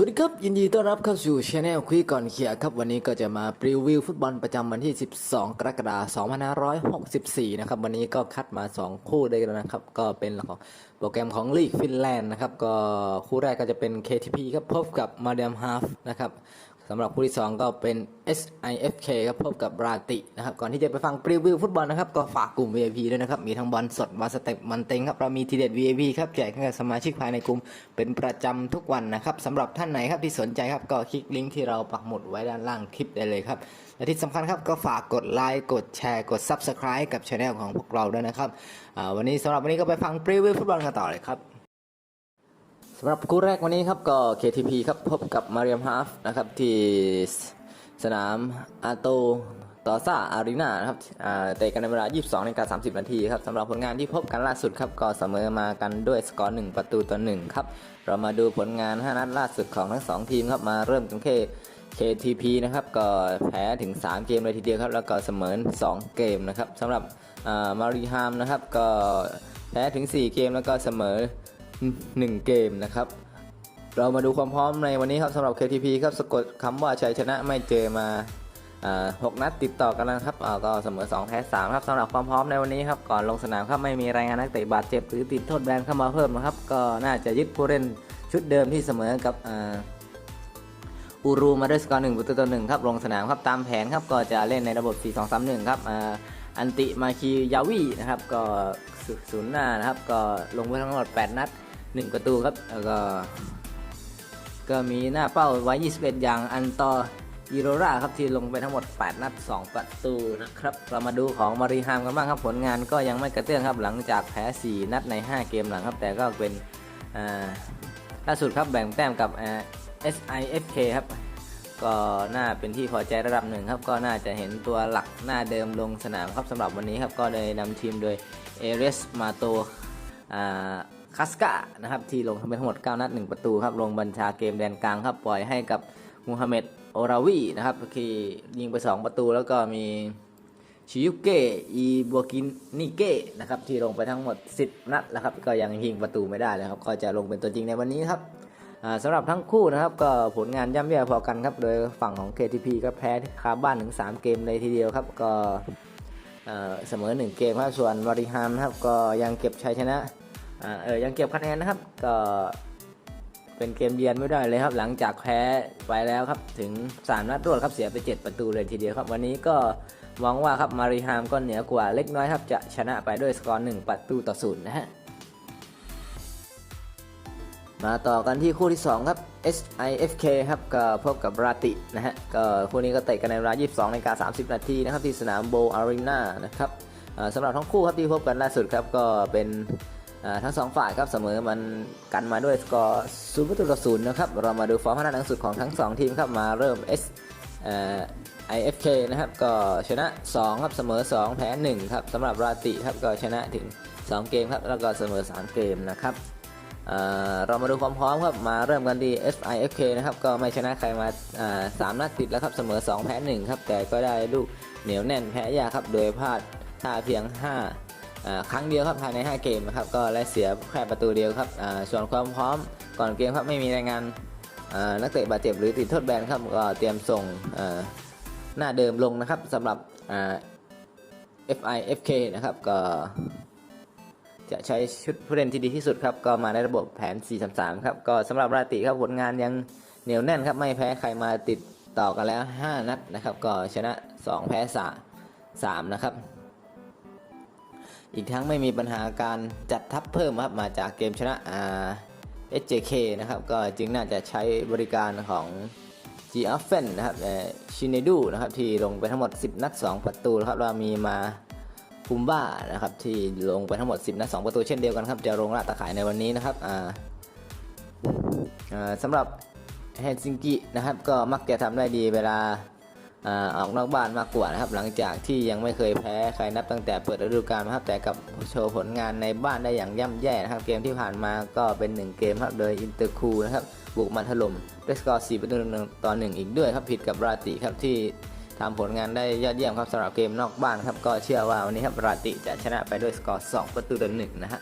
สวัสดีครับ ยินดีต้อนรับเข้าสู่ช anel คุยก่อนเขียครับ วันนี้ก็จะมารีวิวฟุตบอลประจำวันที่ 12 กรกฎาคม 2564 นะครับ วันนี้ก็คัดมา 2 คู่ด้วยกันนะครับ ก็เป็นของโปรแกรมของลีกฟินแลนด์นะครับ ก็คู่แรกก็จะเป็น KTP ครับพบกับมาเดมฮาฟนะครับ สำหรับคู่ที่ 2 ก็เป็น SIFK ครับพบกับราตินะครับก่อนที่จะไปฟังรีวิวฟุตบอลนะครับก็ฝากกลุ่ม VIP ด้วยนะครับมีทั้งบอลสดบอลสเต็ปมันเต็งครับเรามีทีเด็ด VIP ครับแจกให้กับสมาชิกภายในกลุ่มเป็นประจำทุกวันนะครับสำหรับท่านไหนครับที่สนใจครับก็คลิกลิงก์ที่เราปักหมุดไว้ด้านล่างคลิปได้เลยครับและที่สำคัญครับก็ฝากกดไลค์กดแชร์กด Subscribe กับช anel ของพวกเราด้วยนะครับวันนี้สำหรับวันนี้ก็ไปฟังรีวิวฟุตบอลกันต่อเลยครับ สำหรับคู่แรกวันนี้ครับก็ KTP ครับพบกับมาเรียมฮาฟนะครับที่สนามอาโตตอซ่าอารีนานะครับเตะกันในเวลา 22นาฬิกา30 นาทีครับสำหรับผลงานที่พบกันล่าสุดครับก็เสมอมากันด้วยสกอร์ 1 ประตูต่อ1ครับ เรามาดูผลงาน 5 นัดล่าสุดของทั้ง 2 ทีมครับมาเริ่มกันที่ KTP นะครับก็แพ้ถึง 3 เกมเลยทีเดียวครับ แล้วก็เสมอ 2 เกมนะครับสำหรับมารีฮามนะครับก็แพ้ถึง 4 เกมแล้วก็เสมอ 1 เกมนะครับ เรามาดูความพร้อมในวันนี้ครับสำหรับ KTP ครับสะกดคำว่าชัยชนะไม่เจอมาหกนัดติดต่อกันแล้วนะครับก็เสมอ 2 แพ้3ครับสำหรับความพร้อมในวันนี้ครับก่อนลงสนามครับไม่มีรายงานนักเตะบาดเจ็บหรือติดโทษแบนเข้ามาเพิ่มนะครับ ก็น่าจะยึดผู้เล่นชุดเดิมที่เสมอกับอูรูมาด้วยสกอร์หนึ่งประตูต่อหนึ่งครับลงสนามครับตามแผนครับก็จะเล่นในระบบ 4-2-3-1 ครับอันติมาคียาวีนะครับก็ศูศูนย์หน้านะครับก็ลงไปทั้งหมด 8 นัด 1 ประตูครับแล้วก็ ก็มีหน้าเป้าไว้ 21 อย่างอันตออีโรราครับที่ลงไปทั้งหมด 8 นัด 2 ประตูนะครับ เรามาดูของมาริฮามกันบ้างครับผลงานก็ยังไม่กระเตื้องครับหลังจากแพ้ 4 นัดใน 5 เกมหลังครับ แต่ก็เป็นล่าสุดครับแบ่งแต้มกับ SIFK ครับ ก็น่าเป็นที่พอใจระดับหนึ่งครับ ก็น่าจะเห็นตัวหลักหน้าเดิมลงสนามครับสำหรับวันนี้ครับ ก็เลยนำทีมโดยเอเรสมาโตอ่า คัสกานะครับที่ลงทำไปทั้งหมด 9 นัด 1 ประตูครับลงบัญชาเกมแดนกลางครับปล่อยให้กับมูฮัมเหม็ดโอราวีนะครับที่ยิงไป 2 ประตูแล้วก็มีชิยุเกะอีบัวกินนิเกะนะครับที่ลงไปทั้งหมด 10 นัดแล้วครับก็ยังยิงประตูไม่ได้เลยครับก็จะลงเป็นตัวจริงในวันนี้ครับอ่าสำหรับทั้งคู่นะครับก็ผลงานย่ำแย่พอกันครับโดยฝั่งของ KTP ก็แพ้คาบ้านถึง 3 เกมเลยทีเดียวครับก็เอ่อเสมอ 1 เกมครับส่วนวาริฮามนะครับก็ยังเก็บชัยชนะ เออยังเก็บคะแนนนะครับ ก็เป็นเกมเยือนไม่ได้เลยครับ หลังจากแพ้ไปแล้วครับ ถึง 3 นัดรวดครับเสียไป 7 ประตูเลยทีเดียวครับ วันนี้ก็หวังว่าครับมาริฮามก็เหนือกว่าเล็กน้อยครับ จะชนะไปด้วยสกอร์1ประตูต่อศูนย์นะฮะมาต่อกันที่คู่ที่ 2 ครับ SIFK ครับก็พบกับราตินะฮะก็คู่นี้ก็เตะกันในเวลา 22นาฬิกา30 นาทีนะครับที่สนามโบอารีนานะครับสำหรับทั้งคู่ครับที่พบกันล่าสุดครับก็เป็น ทั้งสองฝ่ายครับเสมอมันกันมาด้วยสกอร์ศูนย์ประตูต่อศูนย์นะครับเรามาดูฟอร์มพัฒนาหนังสุดของทั้ง 2 ทีมครับมาเริ่ม S เอ่อ IFK นะครับก็ชนะ 2 ครับเสมอ 2 แพ้ 1 ครับสำหรับราติครับก็ชนะถึง 2 เกมครับแล้วก็เสมอ 3 เกมนะครับเรามาดูความพร้อมครับมาเริ่มกันที่ SIFK นะครับก็ไม่ชนะใครมาสามนัดติดแล้วครับเสมอ 2 แพ้ 1 ครับแต่ก็ได้ลูกเหนียวแน่นแพ้ยากครับโดยพลาดท่าเพียง5อ่า ครั้งเดียวครับภายใน 5 เกมนะครับก็และเสียแค่ประตูเดียวครับส่วนความพร้อมก่อนเกมครับไม่มีรายงานนักเตะบาดเจ็บหรือติดโทษแบนครับก็เตรียมส่งหน้าเดิมลงนะครับสำหรับ FIFK นะครับก็จะใช้ชุดผู้เล่นที่ดีที่สุดครับก็มาในระบบแผน 4-3-3 ครับก็สำหรับราติครับผลงานยังเหนียวแน่นครับไม่แพ้ใครมาติดต่อกันแล้ว 5 นัดนะครับก็ชนะ 2 แพ้3 3นะครับ อีกทั้งไม่มีปัญหาการจัดทัพเพิ่มครับมาจากเกมชนะอ่า SJK นะครับก็จึงน่าจะใช้บริการของ g a f f e n นะครับชินเนดูนะครับที่ลงไปทั้งหมด 10 นัด 2 ประตูครับเรามีมาคุมบ้านะครับที่ลงไปทั้งหมด 10 นัด 2 ประตูเช่นเดียวกันครับจะลงละตะขายในวันนี้นะครับสำหรับเฮลซิงกินะครับก็มักจะทำได้ดีเวลา อ่าอกนอกบ้านมากกว่านะครับ หลังจากที่ยังไม่เคยแพ้ใครนับตั้งแต่เปิดฤดูกาลนะครับแต่กับโชว์ผลงานในบ้านได้อย่างย่ำแย่นะครับ เกมที่ผ่านมาก็เป็น 1 เกมครับโดยอินเตอร์คูนะครับบุกมาถล่มด้วยสกอร์4ประตูต่อ1อีกด้วยครับผิดกับราติครับที่ทำผลงานได้ยอดเยี่ยมครับสำหรับเกมนอกบ้านครับก็เชื่อว่าวันนี้ครับราติจะชนะไปด้วยสกอร์2ประตูต่อหนึ่งนะฮะ